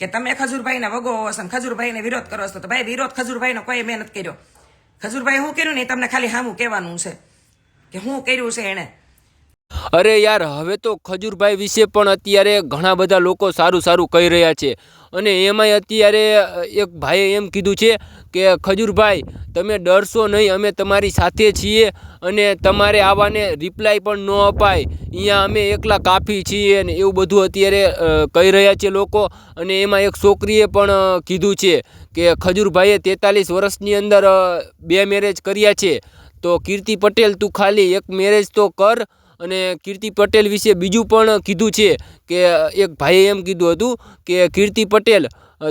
કે તમે ખજૂરભાઈને વગો હોવો છો ખજૂરભાઈને વિરોધ કરો છો તો ભાઈ વિરોધ ખજૂરભાઈનો કોઈ મહેનત કર્યો. ખજૂરભાઈ શું કર્યું ને તમને ખાલી હામું કહેવાનું છે કે શું કર્યું છે એણે? અરે યાર, હવે તો ખજૂરભાઈ વિશે પણ અત્યારે ઘણા બધા લોકો સારું સારું કહી રહ્યા છે. અને એમાંય અત્યારે એક ભાઈએ એમ કીધું છે કે, ખજૂરભાઈ, તમે ડરશો નહીં, અમે તમારી સાથે છીએ અને તમારે આવાને રિપ્લાય પણ ન અપાય. અહીંયા અમે એકલા કાફી છીએ. અને એવું બધું અત્યારે કહી રહ્યા છે લોકો. અને એમાં એક છોકરીએ પણ કીધું છે કે, ખજૂરભાઈએ તેતાલીસ વર્ષની અંદર બે મેરેજ કર્યા છે. તો કીર્તિ પટેલ તું ખાલી એક મેરેજ તો કર અને કીર્તિ પટેલ વિશે બીજું પણ કીધું છે કે, એક ભાઈએ એમ કીધું હતું કે, કીર્તિ પટેલ,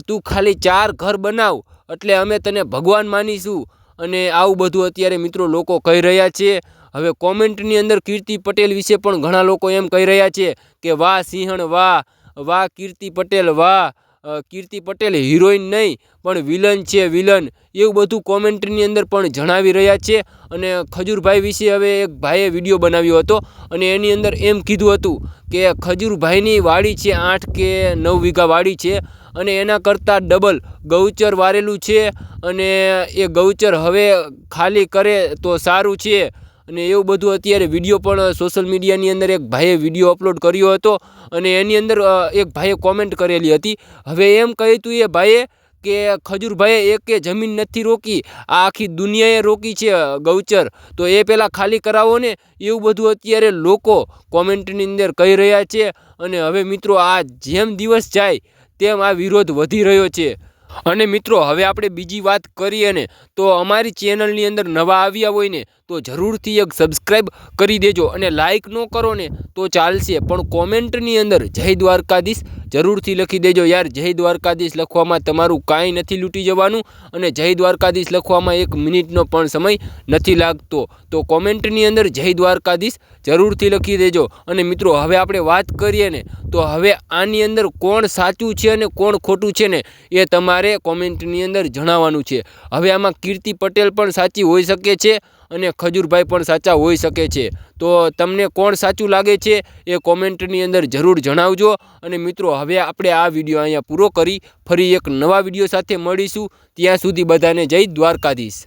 તું ખાલી ચાર ઘર બનાવ, એટલે અમે તને ભગવાન માનીશું. અને આવું બધું અત્યારે મિત્રો લોકો કહી રહ્યા છે. હવે કોમેન્ટની અંદર કીર્તિ પટેલ વિશે પણ ઘણા લોકો એમ કહી રહ્યા છે કે, વાહ સિંહણ, વાહ વાહ કીર્તિ પટેલ, વાહ. કીર્તિ પટેલ હિરોઈન નહીં, પણ વિલન છે, વિલન. એવું બધું કોમેન્ટ્રીની અંદર પણ જણાવી રહ્યા છે. અને ખજૂરભાઈ વિશે હવે એક ભાઈએ વીડિયો બનાવ્યો હતો અને એની અંદર એમ કીધું હતું કે ખજૂરભાઈની વાડી છે આઠ કે નવ વીઘા વાડી છે અને એના કરતાં ડબલ ગૌચર વારેલું છે અને એ ગૌચર હવે ખાલી કરે તો સારું છે. અને એવું બધું અત્યારે વીડિયો પણ સોશિયલ મીડિયાની અંદર એક ભાઈએ વીડિયો અપલોડ કર્યો હતો અને એની અંદર એક ભાઈએ કોમેન્ટ કરેલી હતી. હવે એમ કહ્યું હતું એ ભાઈએ કે, ખજૂરભાઈએ એકે જમીન નથી રોકી, આ આખી દુનિયાએ રોકી છે ગૌચર. તો એ પહેલાં ખાલી કરાવો ને. એવું બધું અત્યારે લોકો કોમેન્ટની અંદર કહી રહ્યા છે. અને હવે મિત્રો આ જેમ દિવસ જાય, તેમ આ વિરોધ વધી રહ્યો છે. અને મિત્રો, હવે આપણે બીજી વાત કરીએ ને, તો અમારી ચેનલની અંદર નવા આવ્યા હોય ને, તો જરૂરથી એક સબસ્ક્રાઈબ કરી દેજો અને લાઇક ન કરો ને, તો ચાલશે. પણ કોમેન્ટની અંદર જય દ્વારકાધીશ જરૂરથી લખી દેજો યાર. જય દ્વારકાધીશ લખવામાં તમારું કાંઈ નથી લૂંટી જવાનું અને જય દ્વારકાધીશ લખવામાં એક મિનિટનો પણ સમય નથી લાગતો. તો કોમેન્ટની અંદર જય દ્વારકાધીશ જરૂરથી લખી દેજો. અને મિત્રો, હવે આપણે વાત કરીએ ને, તો હવે આની અંદર કોણ સાચું છે અને કોણ ખોટું છે ને, એ તમારે કોમેન્ટની અંદર જણાવવાનું છે. હવે આમાં કીર્તિ પટેલ પણ સાચી હોઈ શકે છે. અને ખજૂરભાઈ પણ સાચા હોઈ શકે છે. તો તમને કોણ સાચું લાગે છે એ કોમેન્ટની અંદર જરૂર જણાવજો. અને મિત્રો, હવે આપણે આ વીડિયો અહીંયા પૂરો કરી ફરી એક નવા વીડિયો સાથે મળીશું. ત્યાં સુધી બધાને જય દ્વારકાધીશ.